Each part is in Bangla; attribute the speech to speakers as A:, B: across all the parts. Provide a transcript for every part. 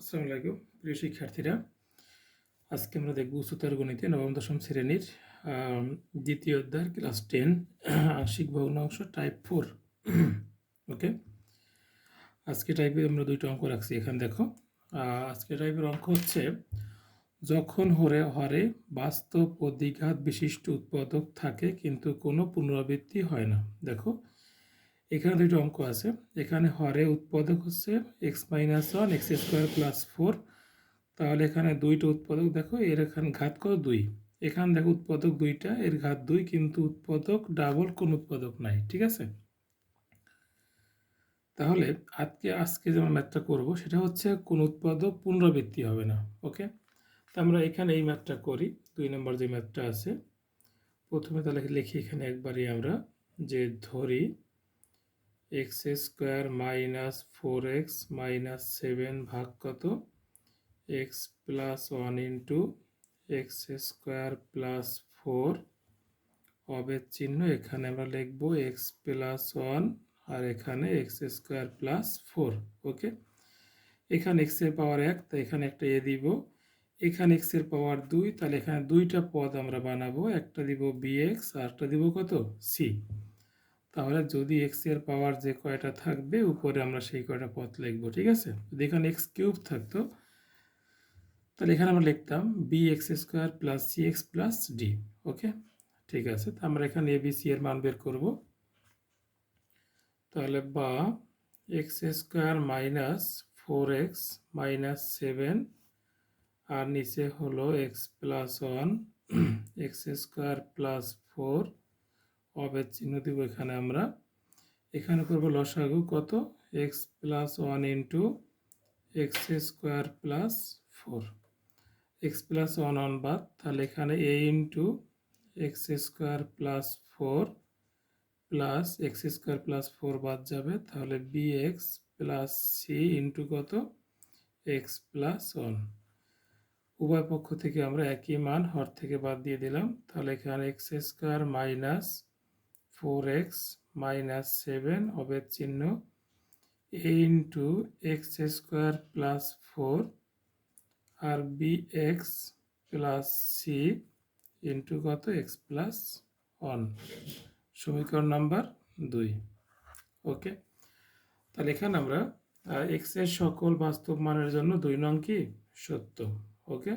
A: আসসালামু আলাইকুম, প্রিয় শিক্ষার্থীরা। আজকে আমরা দেখব উচ্চতর গণিতে নবম, দশম শ্রেণির দ্বিতীয় অধ্যায় ক্লাস টেন আংশিক ভগ্নাংশ টাইপ ফোর ওকে আজকে টাইপে আমরা দুইটা অঙ্ক রাখছি, এখানে দেখো। আজকে টাইপের অঙ্ক হচ্ছে, যখন হরে হরে বাস্তব ও বিশিষ্ট উৎপাদক থাকে, কিন্তু কোনো পুনরাবৃত্তি হয় না। দেখো এখানে দুটো অঙ্ক আছে। এখানে হরে উৎপাদক হচ্ছে x minus one x square plus four তাহলে এখানে দুইটা উৎপাদক দেখো, এর এখানে ঘাত কত? দুই। এখানে দেখো উৎপাদক দুইটা, এর ঘাত দুই, কিন্তু উৎপাদক ডাবল কোন উৎপাদক নাই, ঠিক আছে? তাহলে আজকে আজকে যে আমরা ম্যাথটা করব, সেটা হচ্ছে কোন উৎপাদক পুনরাবৃত্তি হবে না ওকে তো আমরা এখানে এই ম্যাথটা করি, দুই নম্বর যে ম্যাথটা আছে। প্রথমে তাহলে লিখি এখানে একবারই আমরা, যে ধরি x square minus four x minus seven ভাগ কত? X plus one into x square plus four. অবের চিহ্ন এখানে আমরা লিখব এক্স প্লাস ওয়ান আর এখানে x square plus four, okay? এখানে এক্সের পাওয়ার এক, তাই এখানে একটা এ দিব। এখানে এক্সের পাওয়ার দুই, তাহলে এখানে দুইটা পদ আমরা বানাবো। একটা দিব বি এক্স আর একটা দিব কত? সি। তাহলে যদি এক্সের পাওয়ার যে কয়টা থাকবে, উপরে আমরা সেই কয়টা পথ লিখব, ঠিক আছে? যদি এখানে এক্স কিউব থাকতো, তাহলে এখানে আমরা লিখতাম B x square plus C x plus D okay ঠিক আছে, তো আমরা এখানে এ বি সি এর মান বের করব। তাহলে বা x square minus four x minus seven আর নিচে হলো x plus one x square plus four অবের চিহ্ন দিব এখানে আমরা। এখানে করব লসাগু কত? X plus one into x square plus four x plus one one বাদ, তাহলে এখানে A into x square plus four plus x square plus four বাদ যাবে। তাহলে B x plus C into কত? এক্স প্লাস ওয়ান উভয় পক্ষ থেকে আমরা একই মান হর থেকে বাদ দিয়ে দিলাম। তাহলে এখানে x square minus four x minus seven অবের চিহ্ন A into x square plus four R B x plus C into কত? এক্স প্লাস ওয়ান সমীকরণ নাম্বার দুই। ওকে তাহলে এখানে আমরা এক্সের সকল বাস্তব মানের জন্য দুই নং কি? সত্য। ওকে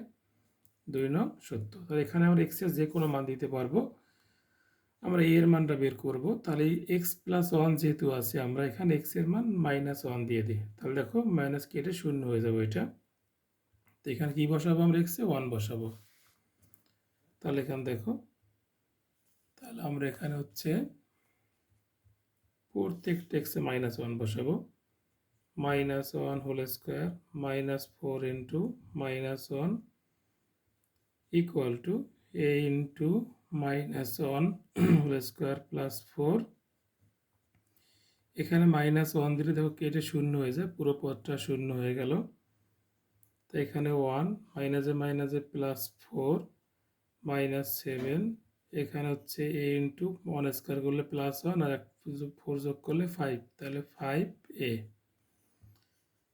A: দুই নং সত্য। তাহলে এখানে আমরা এক্সের যে কোনো মান দিতে পারব। আমরা এর মানটা বের করব। তাহলে এক্স প্লাস ওয়ান যেহেতু আছে, আমরা এখানে এক্সের মান মাইনাস ওয়ান দিয়ে দিই। তাহলে দেখো মাইনাস কেটে শূন্য হয়ে যাবে এটা। তো এখানে কী বসাবো আমরা এক্সে ওয়ান বসাবো। তাহলে এখানে দেখো, তাহলে আমরা এখানে হচ্ছে প্রত্যেকটা এক্সে মাইনাস ওয়ান বসাবো। Minus one whole square minus four into minus one equal to A into minus one whole square plus four. এখানে মাইনাস ওয়ান দিলে দেখো কেটে শূন্য হয়ে যায়, পুরো পদটা শূন্য হয়ে গেল। তো এখানে ওয়ান, মাইনাসে মাইনাসে প্লাস ফোর, মাইনাস সেভেন। এখানে হচ্ছে এ ইন্টু ওয়ান স্কোয়ার করলে প্লাস ওয়ান আর এক ফোর যোগ করলে ফাইভ তাহলে ফাইভ এ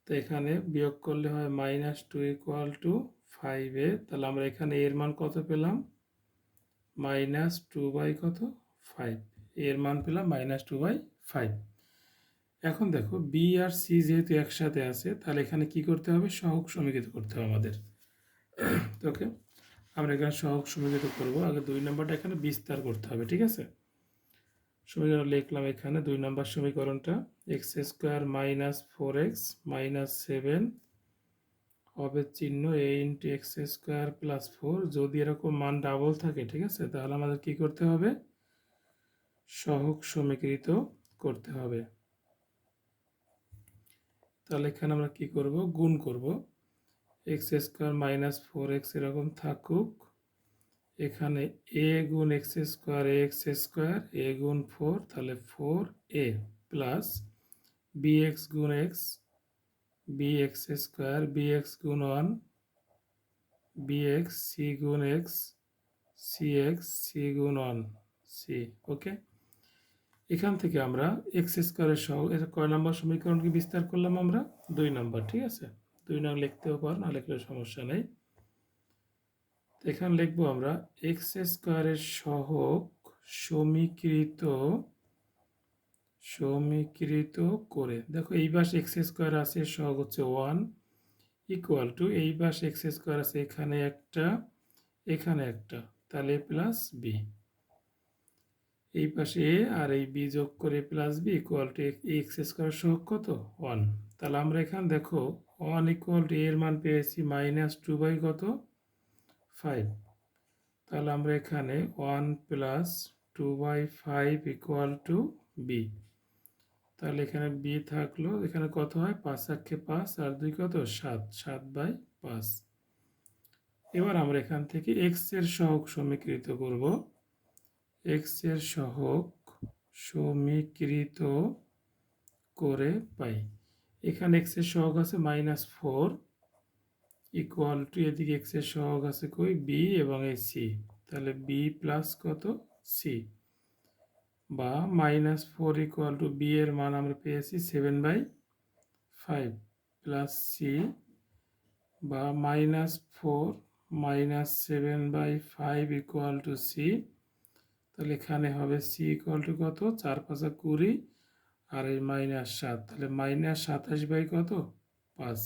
A: তো এখানে বিয়োগ করলে হয় minus two equal to five A তাহলে আমরা এখানে এর মান কত পেলাম? মাইনাস টু বাই কত? ফাইভ। এর মান পেলাম মাইনাস টু বাই ফাইভ। এখন দেখো বি আর সি যেহেতু একসাথে আছে, তাহলে এখানে কি করতে হবে? সহগ সমীকৃত করতে হবে আমাদের। ওকে আমরা এখানে সহগ সমীকৃত করব। আগে দুই নম্বরটা এখানে বিস্তার করতে হবে, ঠিক আছে? সমীকরণ লিখলাম এখানে, দুই নম্বর সমীকরণটা x square minus four x minus seven হবে চিহ্ন A into x square plus four যদি এরকম মান ডাবল থাকে, ঠিক আছে? তাহলে আমাদের কি করতে হবে? সহগ সমীকৃত করতে হবে। তাহলে এখানে আমরা কি করব? গুণ করব। X square minus four x এরকম থাকুক। এখানে এ গুণ x square x square A গুণ ফোর তাহলে four A plus B x গুণ x B x square B x গুণ ওয়ান বি এক্স সি গুণ এক্স সি এক্স সি গুণ ওয়ান সি ওকে এখান থেকে আমরা এক্স স্কোয়ারের সহ এটা কয় নম্বর সমীকরণকে বিস্তার করলাম আমরা? দুই নম্বর, ঠিক আছে? দুই নং লিখতেও পার, না লিখলেও সমস্যা নেই। এখানে লিখব আমরা এক্স স্কোয়ারের সহগ সমীকৃত সমীকৃত করে। দেখো, এই পাশে এক্স স্কোয়ার আছে, সহগ হচ্ছে ওয়ান ইকুয়াল টু এই পাশে এক্স স্কোয়ার আছে, এখানে একটা এখানে একটা। তাহলে প্লাস বি এই পাশে এ আর এই বি যোগ করে plus B equal to x square সহগ কত? ওয়ান তাহলে আমরা এখানে দেখো ওয়ান ইকুয়াল টু এর মান পেয়েছি মাইনাস টু বাই কত? ফাইভ তাহলে আমরা এখানে one plus two by five equal to B তাহলে এখানে বি থাকল, এখানে কত হয়? পাঁচ আক্ষে পাঁচ, আর দুই কত? সাত সাত বাই পাঁচ। এবার আমরা এখান থেকে এক্সের সমীকৃত করব। এক্সের সমীকৃত করে পাই। এখানে এক্সের আছে মাইনাস ফোর ইকুয়াল টু এদিকে এক্সের আছে কই? বি এবং এই সি তাহলে বি প্লাস কত? সি বা minus four equal to B এর মান আমরা পেয়েছি seven by five plus C বা minus four minus seven by five equal to C তাহলে এখানে হবে সি ইকুয়াল টু কত? চার পাঁচা কুড়ি আর এই মাইনাস সাত। তাহলে মাইনাস সাতাশ বাই কত? পাঁচ।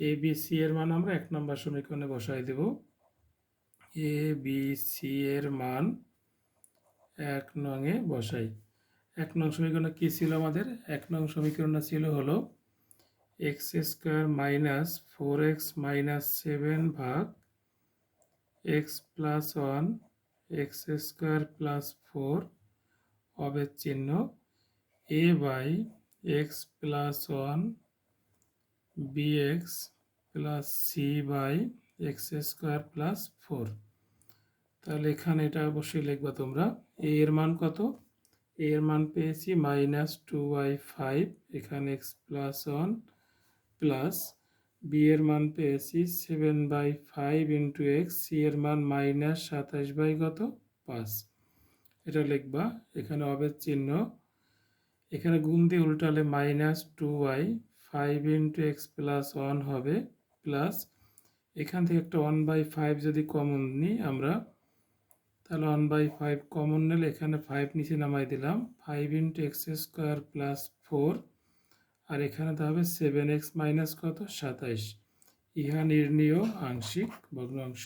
A: এ বি সি এর মান আমরা এক নম্বর সমীকরণে বসাই দেব। এ বি সি এর মান এক নংয়ে বসাই। এক নং সমীকরণ কী ছিল আমাদের? এক নং সমীকরণ ছিল হলো x square minus four x minus seven ভাগ x plus one x square plus four অবের চিহ্ন A by x plus one bx plus C by x square plus four. তাহলে এখানে এটা অবশ্যই লিখবা তোমরা। A এর মান কত? A এর মান পেয়েছি মাইনাস টু বাই ফাইভ এখানে x plus one plus B এর মান পেয়েছি seven by five into x C এর মান মাইনাস সাতাশ বাই কত? পাঁচ। এটা লিখবা, এখানে অবের চিহ্ন। এখানে গুণ দিয়ে উল্টালে minus two by five into x plus one হবে প্লাস এখান থেকে একটা ওয়ান বাই ফাইভ যদি কমন নিই আমরা তাহলে ওয়ান বাই ফাইভ কমন নিলে এখানে ফাইভ নিচে নামাই দিলাম। Five into x square plus four আর এখানে তো হবে সেভেন এক্স মাইনাস কত? সাতাইশ। ইহা নির্ণীয় আংশিক ভগ্নাংশ।